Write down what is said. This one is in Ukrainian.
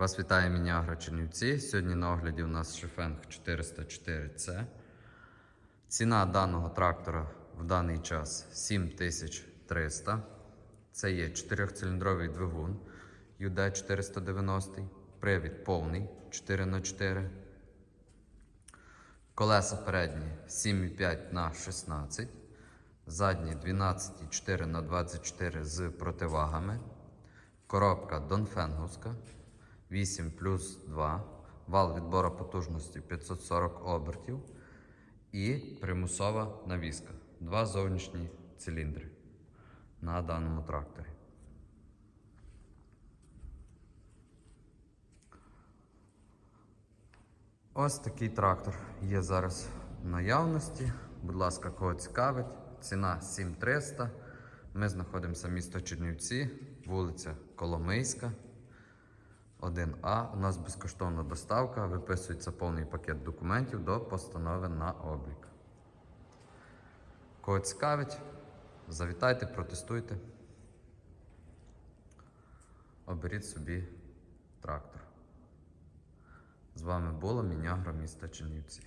Вас вітає Мінягра Чернівці. Сьогодні на огляді у нас Шефенг 404C. Ціна даного трактора в даний час 7300. Це є 4-циліндровий двигун UD490, привід повний 4х4. Колеса передні 7,5 на 16, задні 12,4 на 24 з противагами. Коробка Донфенгуска 8 плюс 2, вал відбору потужності 540 обертів і примусова навіска. Два зовнішні циліндри на даному тракторі. Ось такий трактор є зараз в наявності. Будь ласка, кого цікавить. Ціна 7300. Ми знаходимося місто Чернівці, вулиця Коломийська. 1А. У нас безкоштовна доставка. Виписується повний пакет документів до постанови на облік. Кого цікавить, завітайте, протестуйте. Оберіть собі трактор. З вами було Мінягра міста Чернівці.